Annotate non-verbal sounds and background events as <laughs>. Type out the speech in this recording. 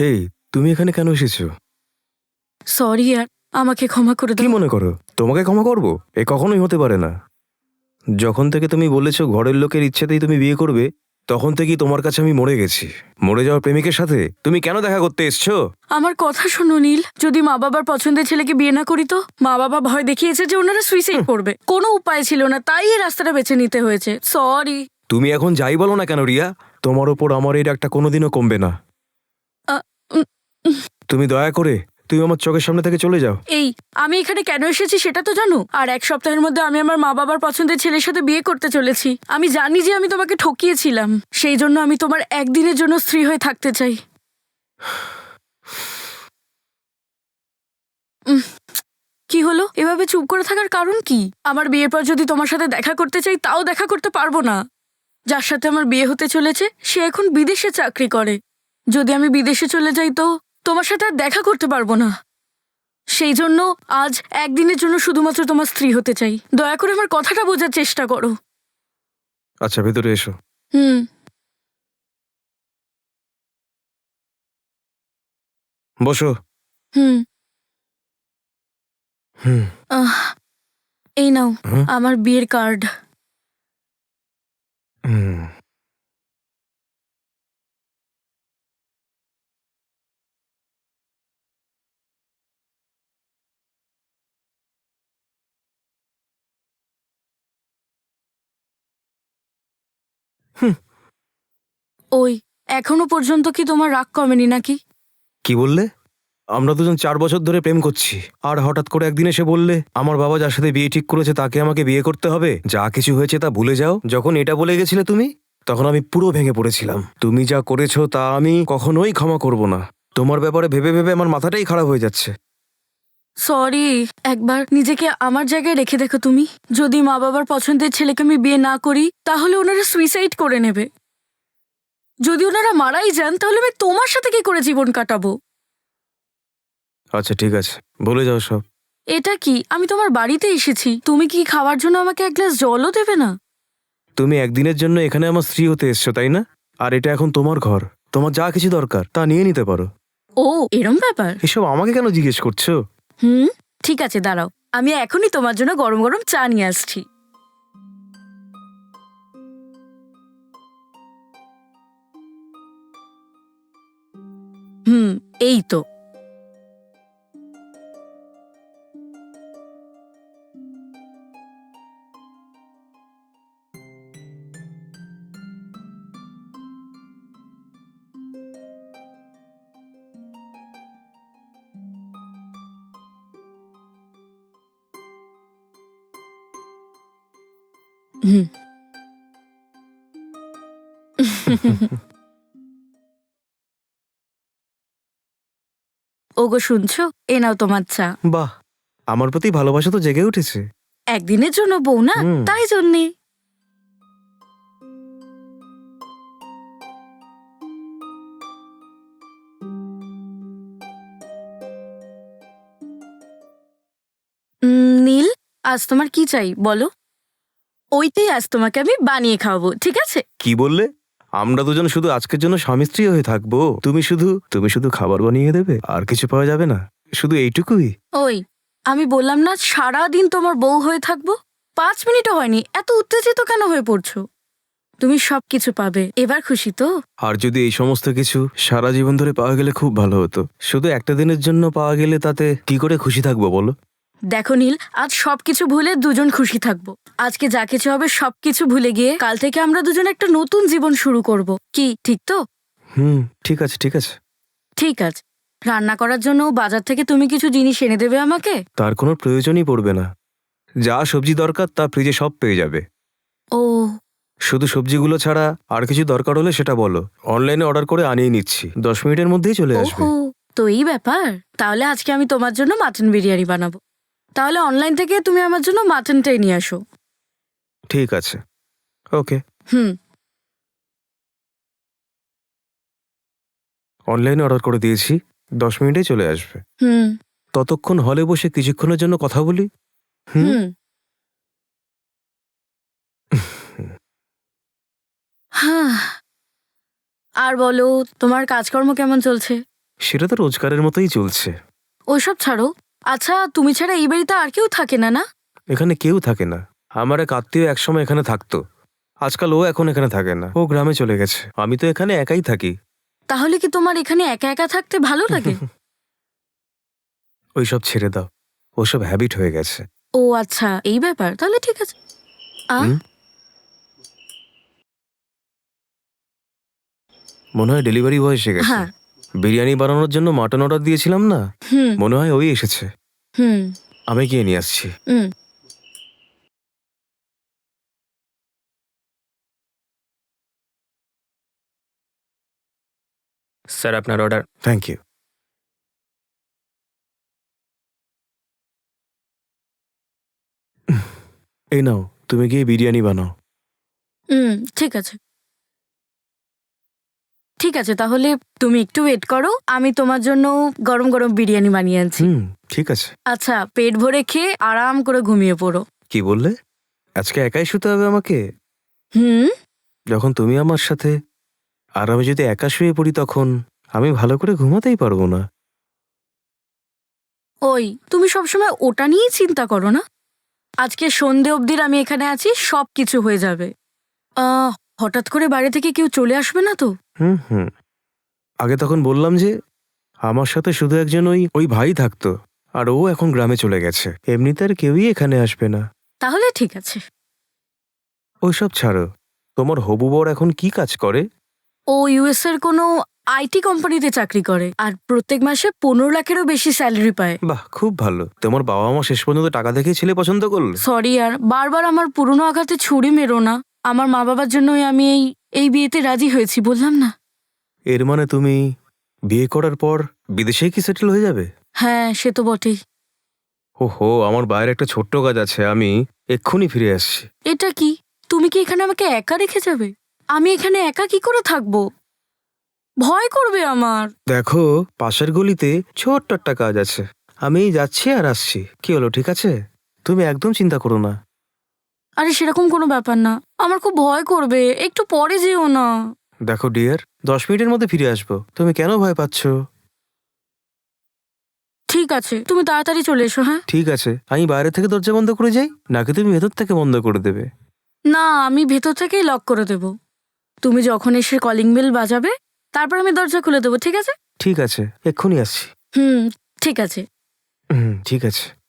হেই তুমি এখানে কেন এসেছ? সরি আর আমাকে ক্ষমা করে কি দাও। মনে করো? তোমাকে ক্ষমা করব? এ কখনোই হতে পারে না। যখন থেকে তুমি বলেছ ঘরের লোকের ইচ্ছেতেই তুমি বিয়ে করবে তখন থেকেই তোমার কাছে আমি মরে গেছি। মরে যাওয়ার প্রেমিকের সাথে তুমি কেন দেখা করতে এসছো? আমার কথা শোনো নীল। যদি মা বাবার পছন্দের ছেলেকে বিয়ে না করি তো? মা বাবা ভয় দেখিয়েছে যে ওনারা সুইসাইড করবে। কোনো উপায় ছিল না তাই এই রাস্তাটা বেছে নিতে হয়েছে। সরি তুমি এখন যাই বলো না কেন রিয়া? তোমার ওপর আমার এই ডাকটা কোনোদিনও কমবে না। তুমি দয়া করে তুমি আমার চোখের সামনে থেকে চলে যাও। এই, আমি এখানে কেন এসেছি সেটা তো জানো? আর এক সপ্তাহের মধ্যে আমি আমার মা বাবার পছন্দের ছেলের সাথে বিয়ে করতে চলেছি। আমি জানি যে আমি তোমাকে ঠকিয়েছিলাম। সেই জন্য আমি তোমার একদিনের জন্য স্ত্রী হয়ে থাকতে চাই। কি হলো? এভাবে চুপ করে থাকার কারণ কি? আমার বিয়ের পর যদি তোমার সাথে দেখা করতে চাই, তাও দেখা করতে পারব না। যার সাথে আমার বিয়ে হতে চলেছে, সে এখন বিদেশে চাকরি করে। যদি আমি বিদেশে চলে যাই তো? তোমার সাথে আর দেখা করতে পারব না। সেই জন্য আজ একদিনের জন্য শুধুমাত্র তোমার স্ত্রী হতে চাই। দয়া করে আমার কথাটা বোঝার চেষ্টা করো। আচ্ছা ভেতরে এসো। হুম। বসো। হুম। হুম। আহ, এই নাও আমার বিয়ের কার্ড। হুম। ওই, এখনও পর্যন্ত কি তোমার রাগ কমেনি নাকি? কি বললে? আমরা দুজন চার বছর ধরে প্রেম করছি। আর হঠাৎ করে একদিন এসে বললে, আমার বাবা যার সাথে বিয়ে ঠিক করেছে তাকে আমাকে বিয়ে করতে হবে। যা কিছু হয়েছে তা ভুলে যাও। যখন এটা বলে গেছিলে তুমি, তখন আমি পুরো ভেঙে পড়েছিলাম। তুমি যা করেছ তা আমি কখনোই ক্ষমা করব না। তোমার ব্যাপারে ভেবে ভেবে আমার মাথাটাই খারাপ হয়ে যাচ্ছে। সরি একবার নিজেকে আমার জায়গায় রেখে দেখো তুমি। যদি মা বাবার পছন্দের ছেলেকে আমি বিয়ে না করি তাহলে ওনারা সুইসাইড করে নেবে। যদি ওনারা মারাই যান তাহলে আমি তোমার সাথে কি করে জীবন কাটাবো? আচ্ছা ঠিক আছে। বলে যাও সব। এটা কি? আমি তোমার বাড়িতে এসেছি। তুমি কি খাওয়ার জন্য আমাকে এক গ্লাস জলও দেবে না? তুমি একদিনের জন্য এখানে আমার স্ত্রী হতে এসছো তাই না? আর এটা এখন তোমার ঘর। তোমার যা কিছু দরকার তা নিয়ে নিতে পারো। ও এরম ব্যাপার? এসব আমাকে কেন জিজ্ঞেস করছ? হুম? ঠিক আছে, দাঁড়াও। আমি এখনই তোমার জন্য গরম গরম চা নিয়ে আসছি। হুম, এই তো। <laughs> ওগো শুনছো? এ নাও তোমার চা। বাহ আমার প্রতি ভালোবাসা তো জেগে উঠেছে। একদিনের জন্য বউ না? হুম। তাই জন্যে। উম, নীল আজ তোমার কি চাই? বলো। ওইতেই আজ তোমাকে আমি বানিয়ে খাওয়াবো ঠিক আছে? কি বললে? আমরা দুজন শুধু আজকের জন্য স্বামী স্ত্রী হয়ে থাকব। তুমি শুধু তুমি শুধু খাবার বানিয়ে দেবে আর কিছু পাওয়া যাবে না। শুধু এইটুকুই। ওই আমি বললাম না সারা দিন তোমার বউ হয়ে থাকব? পাঁচ মিনিটও হয়নি এত উত্তেজিত কেন হয়ে পড়ছো? তুমি সব কিছু পাবে এবার খুশি তো? আর যদি এই সমস্ত কিছু সারা জীবন ধরে পাওয়া গেলে খুব ভালো হতো। শুধু একটা দিনের জন্য পাওয়া গেলে তাতে কি করে খুশি থাকব বলো? দেখো নীল আজ সবকিছু ভুলে দুজন খুশি থাকব। আজকে যা কিছু হবে সবকিছু ভুলে গিয়ে কাল থেকে আমরা দুজন একটা নতুন জীবন শুরু করব। কি ঠিক তো? হুম ঠিক আছে ঠিক আছে। ঠিক আছে। রান্না করার জন্য বাজার থেকে তুমি কিছু জিনিস এনে দেবে আমাকে? তার কোনো প্রয়োজনই পড়বে না। যা সবজি দরকার তা ফ্রিজে সব পেয়ে যাবে। ও। শুধু সবজিগুলো ছাড়া আর কিছু দরকার হলে সেটা বলো। অনলাইনে অর্ডার করে আনিয়ে নিচ্ছি। দশ মিনিটের মধ্যেই চলে আসবে। ওহো তো এই ব্যাপার? তাহলে আজকে আমি তোমার জন্য মাটন বিরিয়ানি বানাবো। তাহলে অনলাইন থেকে তুমি আমার জন্য মাটনটাই নিয়ে আসো। ঠিক আছে। ওকে হুম। অনলাইনে অর্ডার করে দিয়েছি দশ মিনিটেই চলে আসবে। হুম। ততক্ষণ হলে বসে কিছুক্ষণের জন্য কথা বলি। হুম? হুম। হ্যাঁ। আর বলো তোমার কাজকর্ম কেমন চলছে? সেটা তো রোজগারের মতোই চলছে। ওইসব ছাড়ো। আচ্ছা তুমি ছাড়া এই বাড়িতে আর কেউ থাকে না না? এখানে কেউ থাকে না। আমার এক আত্মীয় একসময় এখানে থাকতো। আজকাল ও এখন এখানে থাকে না। ও গ্রামে চলে গেছে। আমি তো এখানে একাই থাকি। তাহলে কি তোমার এখানে একা একা থাকতে ভালো লাগে? <laughs> ওইসব ছেড়ে দাও। ওসব হ্যাবিট হয়ে গেছে। ও আচ্ছা এই ব্যাপার। তাহলে ঠিক আছে। আ? মনে হয় ডেলিভারি বয় এসে গেছে। হ্যাঁ। বিরিয়ানি বানানোর জন্য মাটন অর্ডার দিয়েছিলাম না? হুম। মনে হয় ওই এসেছে। হুম। আমি গিয়ে নিয়ে আসছি। হুম। স্যার আপনার অর্ডার থ্যাংক ইউ এই নাও তুমি গিয়ে বিরিয়ানি বানাও। হুম ঠিক আছে। ঠিক আছে তাহলে তুমি একটু ওয়েট করো আমি তোমার জন্য গরম গরম বিরিয়ানি বানিয়ে আনছি। হুম ঠিক আছে। আচ্ছা পেট ভরে খেয়ে আরাম করে ঘুমিয়ে পড়ো। কি বললে? আজকে একাই শুতে হবে আমাকে? হুম। যখন তুমি আমার সাথে আর আমি যদি একা শুয়ে পড়ি তখন আমি ভালো করে ঘুমাতেই পারব না। ওই তুমি সবসময় ওটা নিয়েই চিন্তা করো না? আজকে সন্ধে অবধির আমি এখানে আছি সব কিছু হয়ে যাবে। আহ, হঠাৎ করে বাড়ি থেকে কেউ চলে আসবে না তো? হুম হুম। আগে তখন বললাম যে আমার সাথে শুধু একজন ওই ওই ভাই থাকতো আর ও এখন গ্রামে চলে গেছে। এমনিতে আর কেউই এখানে আসবে না। তাহলে ঠিক আছে। ওইসব ছাড়ো। তোমার হবু বর এখন কি কাজ করে? ও ইউএস এর কোনো আইটি কোম্পানিতে চাকরি করে আর প্রত্যেক মাসে পনেরো লাখেরও বেশি স্যালারি পায়। বাহ খুব ভালো। তোমার বাবা মা শেষ পর্যন্ত টাকা দেখেই ছেলে পছন্দ করল? সরি আর বারবার আমার পুরনো আঘাতে ছুরি মেরো না। আমার মা বাবার জন্যই আমি এই এই বিয়েতে রাজি হয়েছি বললাম না। এর মানে তুমি বিয়ে করার পর বিদেশেই কি সেটেল হয়ে যাবে? হ্যাঁ সে তো বটেই। ওহো আমার বাইরে একটা ছোট্ট কাজ আছে আমি এক্ষুনি ফিরে আসছি। এটা কি? তুমি কি এখানে আমাকে একা রেখে যাবে? আমি এখানে একা কি করে থাকব? ভয় করবে আমার। দেখো পাশের গলিতে ছোট্ট একটা কাজ আছে। আমি যাচ্ছি আর আসছি। কি হলো ঠিক আছে? তুমি একদম চিন্তা করো না। আরে সেরকম কোনো ব্যাপার না। আমার খুব ভয় করবে। একটু পরে যেও না। দেখো ডিয়ার দশ মিনিটের মধ্যে ফিরে আসব। তুমি কেন ভয় পাচ্ছ? ঠিক আছে তুমি তাড়াতাড়ি চলে এসো হ্যাঁ? ঠিক আছে। আমি বাইরে থেকে দরজা বন্ধ করে যাই? নাকি তুমি ভেতর থেকে বন্ধ করে দেবে? না আমি ভেতর থেকেই লক করে দেব। তুমি যখন এসে কলিং বেল বাজাবে তারপর আমি দরজা খুলে দেবো ঠিক আছে? ঠিক আছে এক্ষুনি আসছি। হুম ঠিক আছে। হুম ঠিক আছে।